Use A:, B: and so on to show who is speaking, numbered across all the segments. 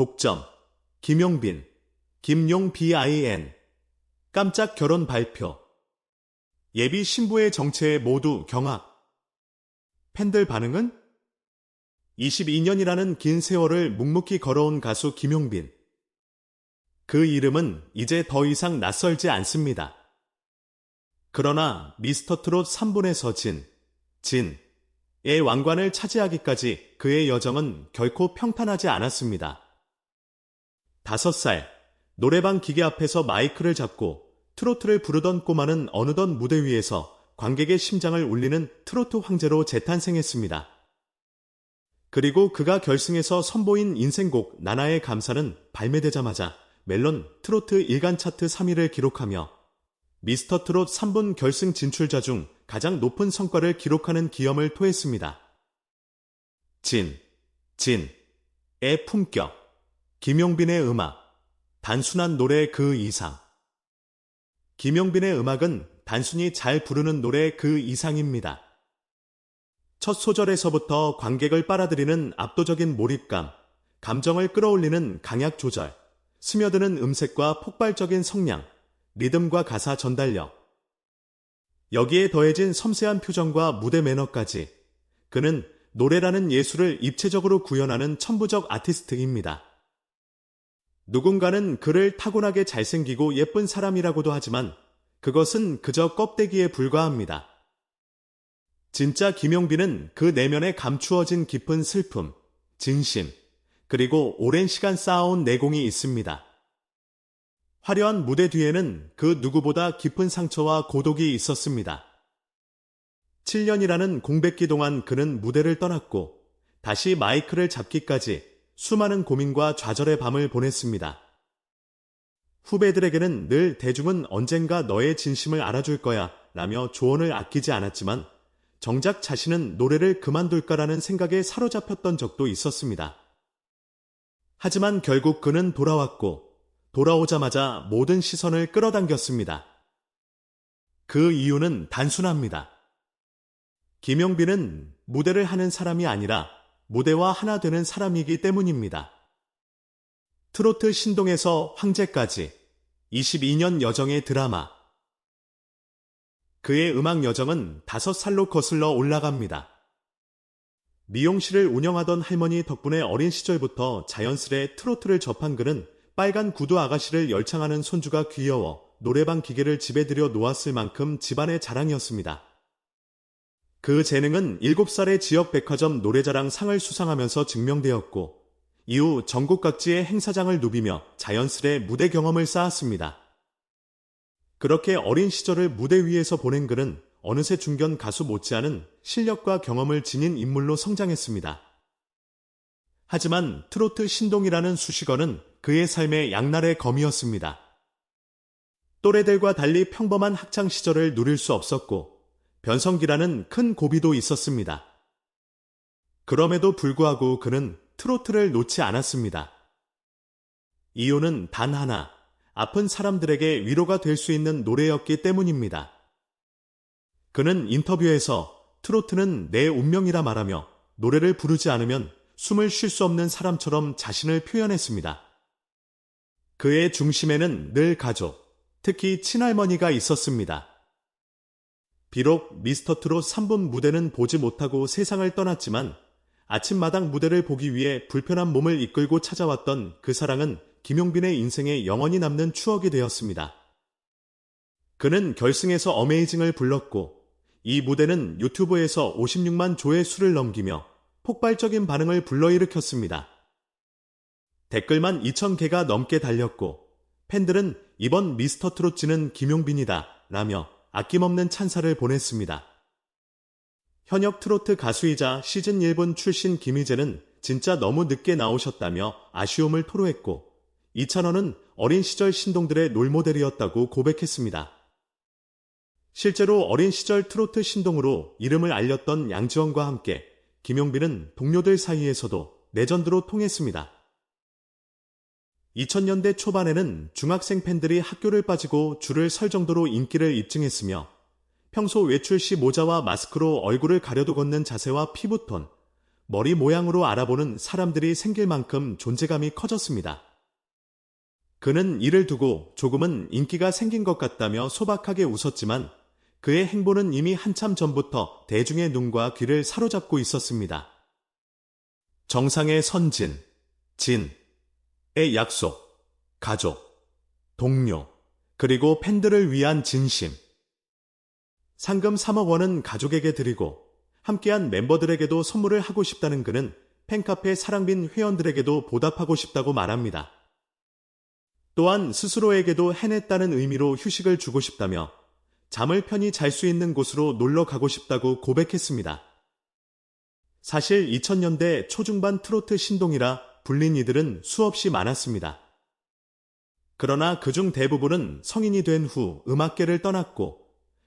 A: 독점, 김용빈, 김용 BIN, 깜짝 결혼 발표. 예비 신부의 정체에 모두 경악. 팬들 반응은? 22년이라는 긴 세월을 묵묵히 걸어온 가수 김용빈. 그 이름은 이제 더 이상 낯설지 않습니다. 그러나 미스터 트롯 3분에서 진, 진의 왕관을 차지하기까지 그의 여정은 결코 평탄하지 않았습니다. 다섯 살, 노래방 기계 앞에서 마이크를 잡고 트로트를 부르던 꼬마는 어느덧 무대 위에서 관객의 심장을 울리는 트로트 황제로 재탄생했습니다. 그리고 그가 결승에서 선보인 인생곡 나나의 감사는 발매되자마자 멜론 트로트 일간 차트 3위를 기록하며 미스터 트롯 3분 결승 진출자 중 가장 높은 성과를 기록하는 기염을 토했습니다. 진, 진, 의 품격, 김용빈의 음악, 단순한 노래 그 이상. 김용빈의 음악은 단순히 잘 부르는 노래 그 이상입니다. 첫 소절에서부터 관객을 빨아들이는 압도적인 몰입감, 감정을 끌어올리는 강약 조절, 스며드는 음색과 폭발적인 성량, 리듬과 가사 전달력. 여기에 더해진 섬세한 표정과 무대 매너까지 그는 노래라는 예술을 입체적으로 구현하는 천부적 아티스트입니다. 누군가는 그를 타고나게 잘생기고 예쁜 사람이라고도 하지만 그것은 그저 껍데기에 불과합니다. 진짜 김용빈은 그 내면에 감추어진 깊은 슬픔, 진심, 그리고 오랜 시간 쌓아온 내공이 있습니다. 화려한 무대 뒤에는 그 누구보다 깊은 상처와 고독이 있었습니다. 7년이라는 공백기 동안 그는 무대를 떠났고 다시 마이크를 잡기까지 수많은 고민과 좌절의 밤을 보냈습니다. 후배들에게는 늘 대중은 언젠가 너의 진심을 알아줄 거야 라며 조언을 아끼지 않았지만 정작 자신은 노래를 그만둘까라는 생각에 사로잡혔던 적도 있었습니다. 하지만 결국 그는 돌아왔고 돌아오자마자 모든 시선을 끌어당겼습니다. 그 이유는 단순합니다. 김영빈은 무대를 하는 사람이 아니라 무대와 하나 되는 사람이기 때문입니다. 트로트 신동에서 황제까지 22년 여정의 드라마. 그의 음악 여정은 다섯 살로 거슬러 올라갑니다. 미용실을 운영하던 할머니 덕분에 어린 시절부터 자연스레 트로트를 접한 그는 빨간 구두 아가씨를 열창하는 손주가 귀여워 노래방 기계를 집에 들여 놓았을 만큼 집안의 자랑이었습니다. 그 재능은 7살의 지역 백화점 노래자랑 상을 수상하면서 증명되었고 이후 전국 각지의 행사장을 누비며 자연스레 무대 경험을 쌓았습니다. 그렇게 어린 시절을 무대 위에서 보낸 그는 어느새 중견 가수 못지않은 실력과 경험을 지닌 인물로 성장했습니다. 하지만 트로트 신동이라는 수식어는 그의 삶의 양날의 검이었습니다. 또래들과 달리 평범한 학창 시절을 누릴 수 없었고 변성기라는 큰 고비도 있었습니다. 그럼에도 불구하고 그는 트로트를 놓지 않았습니다. 이유는 단 하나, 아픈 사람들에게 위로가 될 수 있는 노래였기 때문입니다. 그는 인터뷰에서 트로트는 내 운명이라 말하며 노래를 부르지 않으면 숨을 쉴 수 없는 사람처럼 자신을 표현했습니다. 그의 중심에는 늘 가족, 특히 친할머니가 있었습니다. 비록 미스터 트롯 3분 무대는 보지 못하고 세상을 떠났지만 아침마당 무대를 보기 위해 불편한 몸을 이끌고 찾아왔던 그 사랑은 김용빈의 인생에 영원히 남는 추억이 되었습니다. 그는 결승에서 어메이징을 불렀고 이 무대는 유튜브에서 56만 조회수를 넘기며 폭발적인 반응을 불러일으켰습니다. 댓글만 2,000개가 넘게 달렸고 팬들은 이번 미스터 트롯 지는 김용빈이다 라며 아낌없는 찬사를 보냈습니다. 현역 트로트 가수이자 시즌 1분 출신 김희재는 진짜 너무 늦게 나오셨다며 아쉬움을 토로했고 이찬원은 어린 시절 신동들의 롤모델이었다고 고백했습니다. 실제로 어린 시절 트로트 신동으로 이름을 알렸던 양지원과 함께 김용빈은 동료들 사이에서도 레전드로 통했습니다. 2000년대 초반에는 중학생 팬들이 학교를 빠지고 줄을 설 정도로 인기를 입증했으며 평소 외출 시 모자와 마스크로 얼굴을 가려도 걷는 자세와 피부톤, 머리 모양으로 알아보는 사람들이 생길 만큼 존재감이 커졌습니다. 그는 이를 두고 조금은 인기가 생긴 것 같다며 소박하게 웃었지만 그의 행보는 이미 한참 전부터 대중의 눈과 귀를 사로잡고 있었습니다. 정상의 선진, 진, 의 약속, 가족, 동료, 그리고 팬들을 위한 진심. 상금 3억 원은 가족에게 드리고 함께한 멤버들에게도 선물을 하고 싶다는 그는 팬카페 사랑빈 회원들에게도 보답하고 싶다고 말합니다. 또한 스스로에게도 해냈다는 의미로 휴식을 주고 싶다며 잠을 편히 잘 수 있는 곳으로 놀러 가고 싶다고 고백했습니다. 사실 2000년대 초중반 트로트 신동이라 불린 이들은 수없이 많았습니다. 그러나 그중 대부분은 성인이 된 후 음악계를 떠났고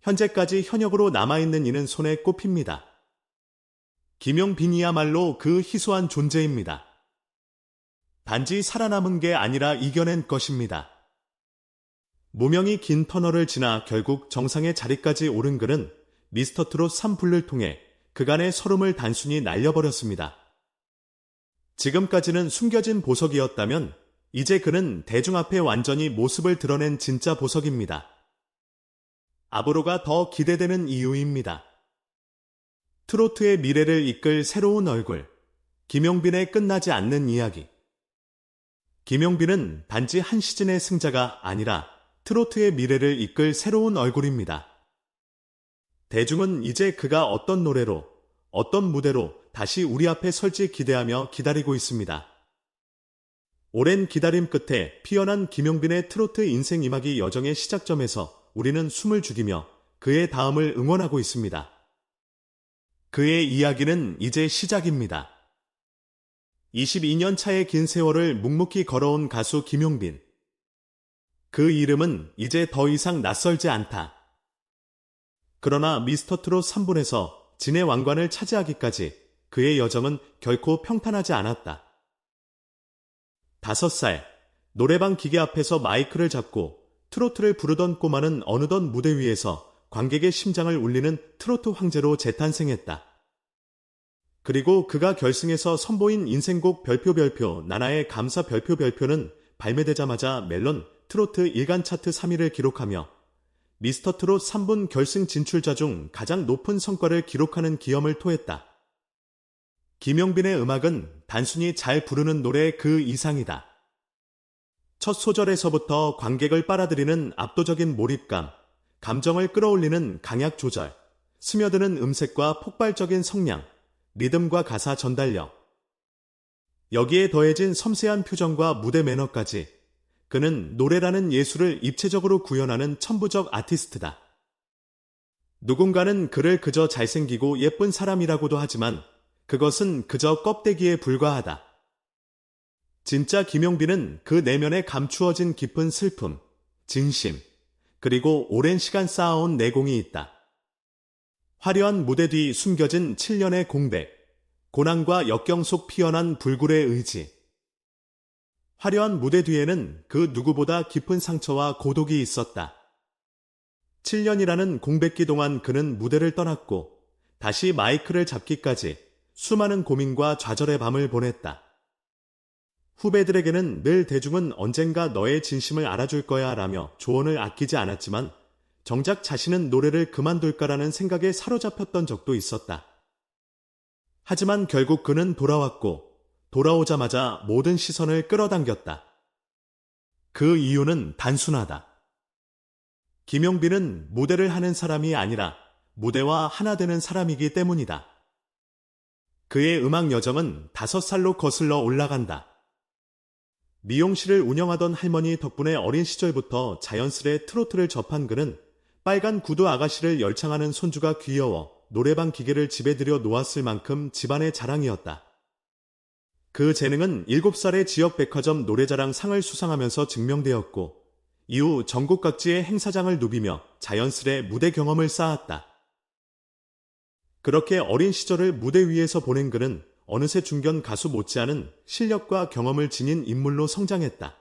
A: 현재까지 현역으로 남아있는 이는 손에 꼽힙니다. 김용빈이야말로 그 희소한 존재입니다. 단지 살아남은 게 아니라 이겨낸 것입니다. 무명이 긴 터널을 지나 결국 정상의 자리까지 오른 그는 미스터 트롯 3불을 통해 그간의 서름을 단순히 날려버렸습니다. 지금까지는 숨겨진 보석이었다면 이제 그는 대중 앞에 완전히 모습을 드러낸 진짜 보석입니다. 앞으로가 더 기대되는 이유입니다. 트로트의 미래를 이끌 새로운 얼굴, 김용빈의 끝나지 않는 이야기. 김용빈은 단지 한 시즌의 승자가 아니라 트로트의 미래를 이끌 새로운 얼굴입니다. 대중은 이제 그가 어떤 노래로, 어떤 무대로 다시 우리 앞에 설지 기대하며 기다리고 있습니다. 오랜 기다림 끝에 피어난 김용빈의 트로트 인생 이막이 여정의 시작점에서 우리는 숨을 죽이며 그의 다음을 응원하고 있습니다. 그의 이야기는 이제 시작입니다. 22년 차의 긴 세월을 묵묵히 걸어온 가수 김용빈. 그 이름은 이제 더 이상 낯설지 않다. 그러나 미스터 트롯 3분에서 진의 왕관을 차지하기까지 그의 여정은 결코 평탄하지 않았다. 다섯 살, 노래방 기계 앞에서 마이크를 잡고 트로트를 부르던 꼬마는 어느덧 무대 위에서 관객의 심장을 울리는 트로트 황제로 재탄생했다. 그리고 그가 결승에서 선보인 인생곡 별표 별표 나나의 감사 별표 별표는 발매되자마자 멜론 트로트 일간 차트 3위를 기록하며 미스터 트롯 3분 결승 진출자 중 가장 높은 성과를 기록하는 기염을 토했다. 김용빈의 음악은 단순히 잘 부르는 노래 그 이상이다. 첫 소절에서부터 관객을 빨아들이는 압도적인 몰입감, 감정을 끌어올리는 강약 조절, 스며드는 음색과 폭발적인 성량, 리듬과 가사 전달력. 여기에 더해진 섬세한 표정과 무대 매너까지 그는 노래라는 예술을 입체적으로 구현하는 천부적 아티스트다. 누군가는 그를 그저 잘생기고 예쁜 사람이라고도 하지만 그것은 그저 껍데기에 불과하다. 진짜 김용빈은 그 내면에 감추어진 깊은 슬픔, 진심, 그리고 오랜 시간 쌓아온 내공이 있다. 화려한 무대 뒤 숨겨진 7년의 공백, 고난과 역경 속 피어난 불굴의 의지. 화려한 무대 뒤에는 그 누구보다 깊은 상처와 고독이 있었다. 7년이라는 공백기 동안 그는 무대를 떠났고 다시 마이크를 잡기까지 수많은 고민과 좌절의 밤을 보냈다. 후배들에게는 늘 대중은 언젠가 너의 진심을 알아줄 거야 라며 조언을 아끼지 않았지만 정작 자신은 노래를 그만둘까라는 생각에 사로잡혔던 적도 있었다. 하지만 결국 그는 돌아왔고 돌아오자마자 모든 시선을 끌어당겼다. 그 이유는 단순하다. 김용빈은 무대를 하는 사람이 아니라 무대와 하나 되는 사람이기 때문이다. 그의 음악 여정은 다섯 살로 거슬러 올라간다. 미용실을 운영하던 할머니 덕분에 어린 시절부터 자연스레 트로트를 접한 그는 빨간 구두 아가씨를 열창하는 손주가 귀여워 노래방 기계를 집에 들여 놓았을 만큼 집안의 자랑이었다. 그 재능은 7살의 지역 백화점 노래자랑 상을 수상하면서 증명되었고 이후 전국 각지의 행사장을 누비며 자연스레 무대 경험을 쌓았다. 그렇게 어린 시절을 무대 위에서 보낸 그는 어느새 중견 가수 못지않은 실력과 경험을 지닌 인물로 성장했다.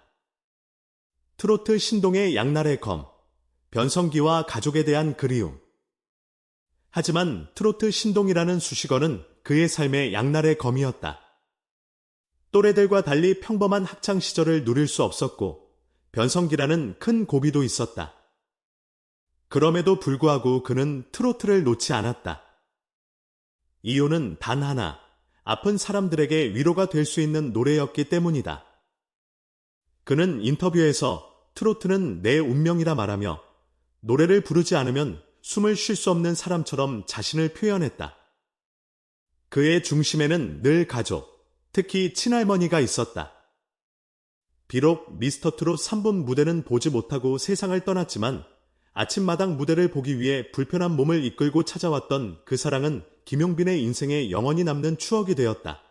A: 트로트 신동의 양날의 검, 변성기와 가족에 대한 그리움. 하지만 트로트 신동이라는 수식어는 그의 삶의 양날의 검이었다. 또래들과 달리 평범한 학창 시절을 누릴 수 없었고 변성기라는 큰 고비도 있었다. 그럼에도 불구하고 그는 트로트를 놓지 않았다. 이유는 단 하나, 아픈 사람들에게 위로가 될 수 있는 노래였기 때문이다. 그는 인터뷰에서 트로트는 내 운명이라 말하며 노래를 부르지 않으면 숨을 쉴 수 없는 사람처럼 자신을 표현했다. 그의 중심에는 늘 가족, 특히 친할머니가 있었다. 비록 미스터 트롯 3분 무대는 보지 못하고 세상을 떠났지만 아침마당 무대를 보기 위해 불편한 몸을 이끌고 찾아왔던 그 사랑은 김용빈의 인생에 영원히 남는 추억이 되었다.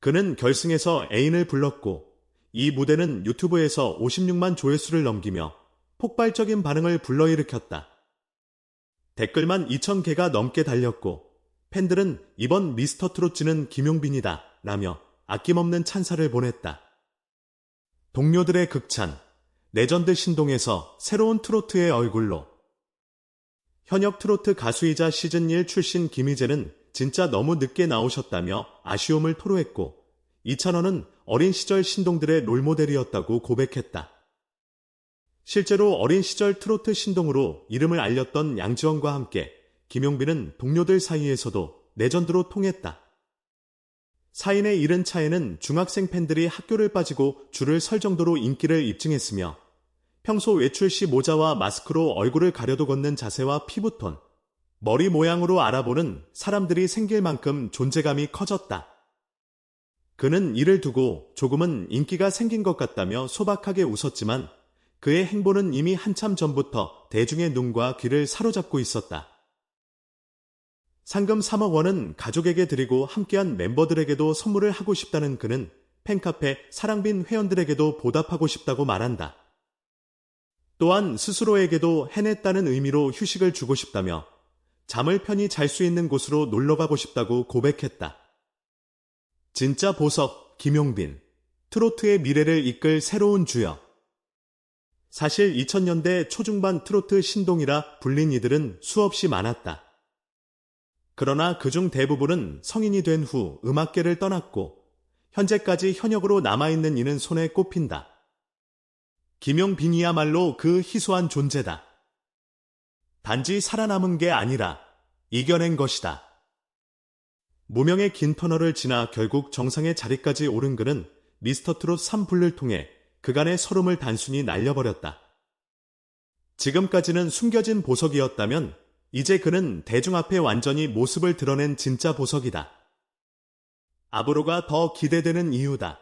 A: 그는 결승에서 애인을 불렀고 이 무대는 유튜브에서 56만 조회수를 넘기며 폭발적인 반응을 불러일으켰다. 댓글만 2,000개가 넘게 달렸고 팬들은 이번 미스터 트롯즈는 김용빈이다 라며 아낌없는 찬사를 보냈다. 동료들의 극찬, 레전드 신동에서 새로운 트로트의 얼굴로 현역 트로트 가수이자 시즌 1 출신 김희재는 진짜 너무 늦게 나오셨다며 아쉬움을 토로했고 이찬원은 어린 시절 신동들의 롤모델이었다고 고백했다. 실제로 어린 시절 트로트 신동으로 이름을 알렸던 양지원과 함께 김용빈은 동료들 사이에서도 레전드로 통했다. 사인의 이른 차에는 중학생 팬들이 학교를 빠지고 줄을 설 정도로 인기를 입증했으며 평소 외출 시 모자와 마스크로 얼굴을 가려도 걷는 자세와 피부톤, 머리 모양으로 알아보는 사람들이 생길 만큼 존재감이 커졌다. 그는 이를 두고 조금은 인기가 생긴 것 같다며 소박하게 웃었지만 그의 행보는 이미 한참 전부터 대중의 눈과 귀를 사로잡고 있었다. 상금 3억 원은 가족에게 드리고 함께한 멤버들에게도 선물을 하고 싶다는 그는 팬카페 사랑빈 회원들에게도 보답하고 싶다고 말한다. 또한 스스로에게도 해냈다는 의미로 휴식을 주고 싶다며 잠을 편히 잘 수 있는 곳으로 놀러 가고 싶다고 고백했다. 진짜 보석 김용빈 트로트의 미래를 이끌 새로운 주역 사실 2000년대 초중반 트로트 신동이라 불린 이들은 수없이 많았다. 그러나 그중 대부분은 성인이 된 후 음악계를 떠났고 현재까지 현역으로 남아있는 이는 손에 꼽힌다. 김용빈이야말로 그 희소한 존재다. 단지 살아남은 게 아니라 이겨낸 것이다. 무명의 긴 터널을 지나 결국 정상의 자리까지 오른 그는 미스터 트롯 3불를 통해 그간의 서름을 단순히 날려버렸다. 지금까지는 숨겨진 보석이었다면 이제 그는 대중 앞에 완전히 모습을 드러낸 진짜 보석이다. 앞으로가 더 기대되는 이유다.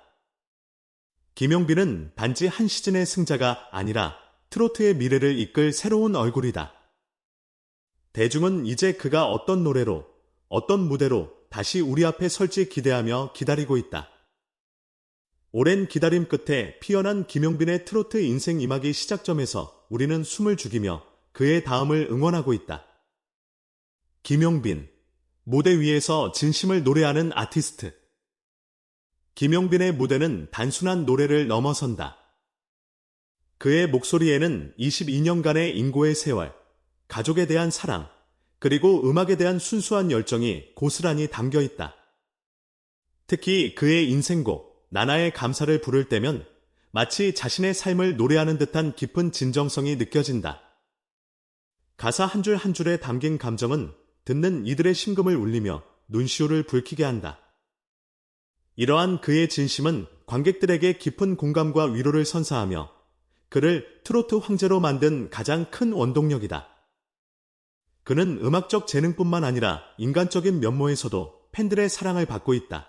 A: 김용빈은 단지 한 시즌의 승자가 아니라 트로트의 미래를 이끌 새로운 얼굴이다. 대중은 이제 그가 어떤 노래로, 어떤 무대로 다시 우리 앞에 설지 기대하며 기다리고 있다. 오랜 기다림 끝에 피어난 김용빈의 트로트 인생 이막이 시작점에서 우리는 숨을 죽이며 그의 다음을 응원하고 있다. 김용빈, 무대 위에서 진심을 노래하는 아티스트. 김용빈의 무대는 단순한 노래를 넘어선다. 그의 목소리에는 22년간의 인고의 세월, 가족에 대한 사랑, 그리고 음악에 대한 순수한 열정이 고스란히 담겨 있다. 특히 그의 인생곡, 나나의 감사를 부를 때면 마치 자신의 삶을 노래하는 듯한 깊은 진정성이 느껴진다. 가사 한 줄 한 줄에 담긴 감정은 듣는 이들의 심금을 울리며 눈시울을 붉히게 한다. 이러한 그의 진심은 관객들에게 깊은 공감과 위로를 선사하며 그를 트로트 황제로 만든 가장 큰 원동력이다. 그는 음악적 재능뿐만 아니라 인간적인 면모에서도 팬들의 사랑을 받고 있다.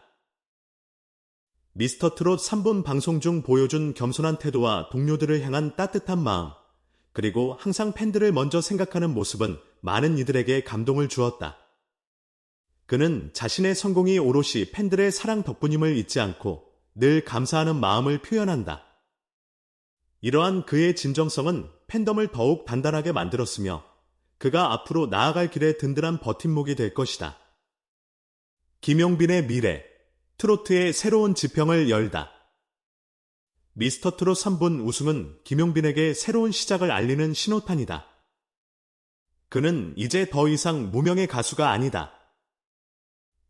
A: 미스터 트롯 3분 방송 중 보여준 겸손한 태도와 동료들을 향한 따뜻한 마음, 그리고 항상 팬들을 먼저 생각하는 모습은 많은 이들에게 감동을 주었다. 그는 자신의 성공이 오롯이 팬들의 사랑 덕분임을 잊지 않고 늘 감사하는 마음을 표현한다. 이러한 그의 진정성은 팬덤을 더욱 단단하게 만들었으며 그가 앞으로 나아갈 길에 든든한 버팀목이 될 것이다. 김용빈의 미래, 트로트의 새로운 지평을 열다. 미스터 트롯 3분 우승은 김용빈에게 새로운 시작을 알리는 신호탄이다. 그는 이제 더 이상 무명의 가수가 아니다.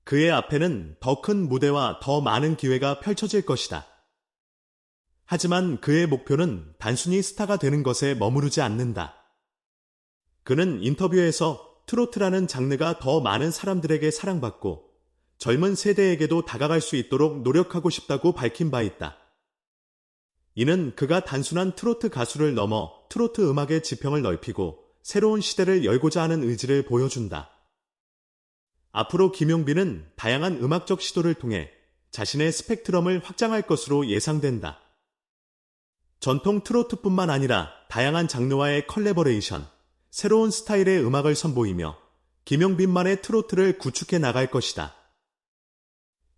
A: 그의 앞에는 더 큰 무대와 더 많은 기회가 펼쳐질 것이다. 하지만 그의 목표는 단순히 스타가 되는 것에 머무르지 않는다. 그는 인터뷰에서 트로트라는 장르가 더 많은 사람들에게 사랑받고 젊은 세대에게도 다가갈 수 있도록 노력하고 싶다고 밝힌 바 있다. 이는 그가 단순한 트로트 가수를 넘어 트로트 음악의 지평을 넓히고 새로운 시대를 열고자 하는 의지를 보여준다. 앞으로 김용빈은 다양한 음악적 시도를 통해 자신의 스펙트럼을 확장할 것으로 예상된다. 전통 트로트뿐만 아니라 다양한 장르와의 컬래버레이션, 새로운 스타일의 음악을 선보이며 김용빈만의 트로트를 구축해 나갈 것이다.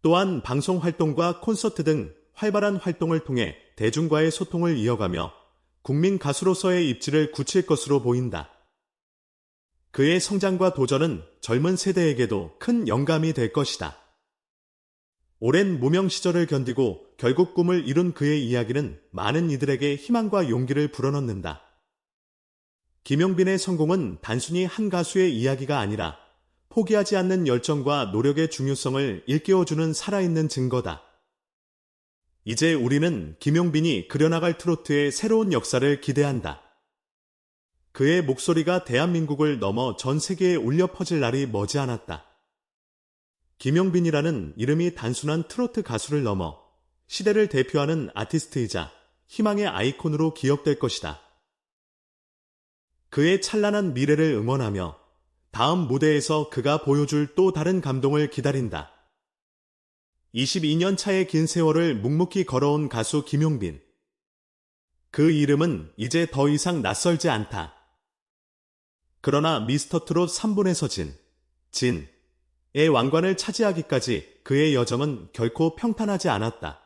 A: 또한 방송 활동과 콘서트 등 활발한 활동을 통해 대중과의 소통을 이어가며 국민 가수로서의 입지를 굳힐 것으로 보인다. 그의 성장과 도전은 젊은 세대에게도 큰 영감이 될 것이다. 오랜 무명 시절을 견디고 결국 꿈을 이룬 그의 이야기는 많은 이들에게 희망과 용기를 불어넣는다. 김용빈의 성공은 단순히 한 가수의 이야기가 아니라 포기하지 않는 열정과 노력의 중요성을 일깨워주는 살아있는 증거다. 이제 우리는 김용빈이 그려나갈 트로트의 새로운 역사를 기대한다. 그의 목소리가 대한민국을 넘어 전 세계에 울려 퍼질 날이 머지않았다. 김용빈이라는 이름이 단순한 트로트 가수를 넘어 시대를 대표하는 아티스트이자 희망의 아이콘으로 기억될 것이다. 그의 찬란한 미래를 응원하며 다음 무대에서 그가 보여줄 또 다른 감동을 기다린다. 22년 차의 긴 세월을 묵묵히 걸어온 가수 김용빈. 그 이름은 이제 더 이상 낯설지 않다. 그러나 미스터 트롯 3분에서 진, 진의 왕관을 차지하기까지 그의 여정은 결코 평탄하지 않았다.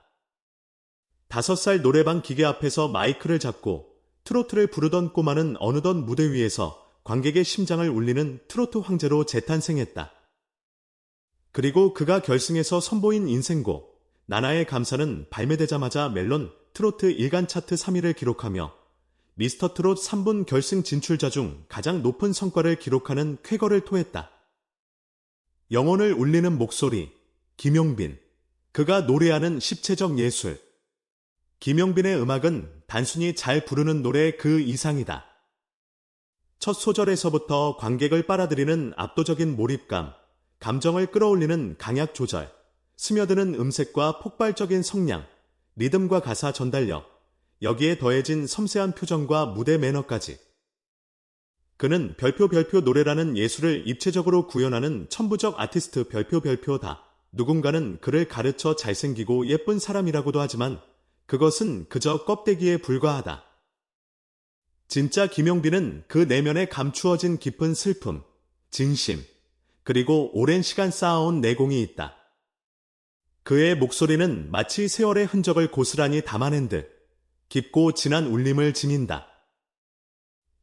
A: 다섯 살 노래방 기계 앞에서 마이크를 잡고 트로트를 부르던 꼬마는 어느덧 무대 위에서 관객의 심장을 울리는 트로트 황제로 재탄생했다. 그리고 그가 결승에서 선보인 인생곡 나나의 감사는 발매되자마자 멜론 트로트 일간 차트 3위를 기록하며 미스터 트롯 3분 결승 진출자 중 가장 높은 성과를 기록하는 쾌거를 토했다. 영혼을 울리는 목소리 김용빈 그가 노래하는 십체적 예술 김용빈의 음악은 단순히 잘 부르는 노래 그 이상이다. 첫 소절에서부터 관객을 빨아들이는 압도적인 몰입감, 감정을 끌어올리는 강약 조절, 스며드는 음색과 폭발적인 성량, 리듬과 가사 전달력, 여기에 더해진 섬세한 표정과 무대 매너까지. 그는 별표 별표 노래라는 예술을 입체적으로 구현하는 천부적 아티스트 별표 별표다. 누군가는 그를 가르쳐 잘생기고 예쁜 사람이라고도 하지만 그것은 그저 껍데기에 불과하다. 진짜 김용빈은 그 내면에 감추어진 깊은 슬픔, 진심, 그리고 오랜 시간 쌓아온 내공이 있다. 그의 목소리는 마치 세월의 흔적을 고스란히 담아낸 듯 깊고 진한 울림을 지닌다.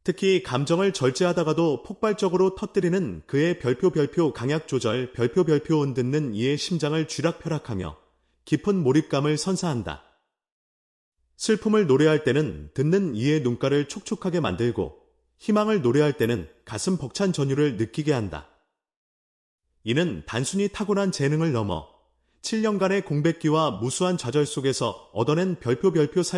A: 특히 감정을 절제하다가도 폭발적으로 터뜨리는 그의 별표 별표 강약 조절 별표 별표 은 듣는 이의 심장을 쥐락펴락하며 깊은 몰입감을 선사한다. 슬픔을 노래할 때는 듣는 이의 눈가를 촉촉하게 만들고 희망을 노래할 때는 가슴 벅찬 전율을 느끼게 한다. 이는 단순히 타고난 재능을 넘어 7년간의 공백기와 무수한 좌절 속에서 얻어낸 별표 별표 살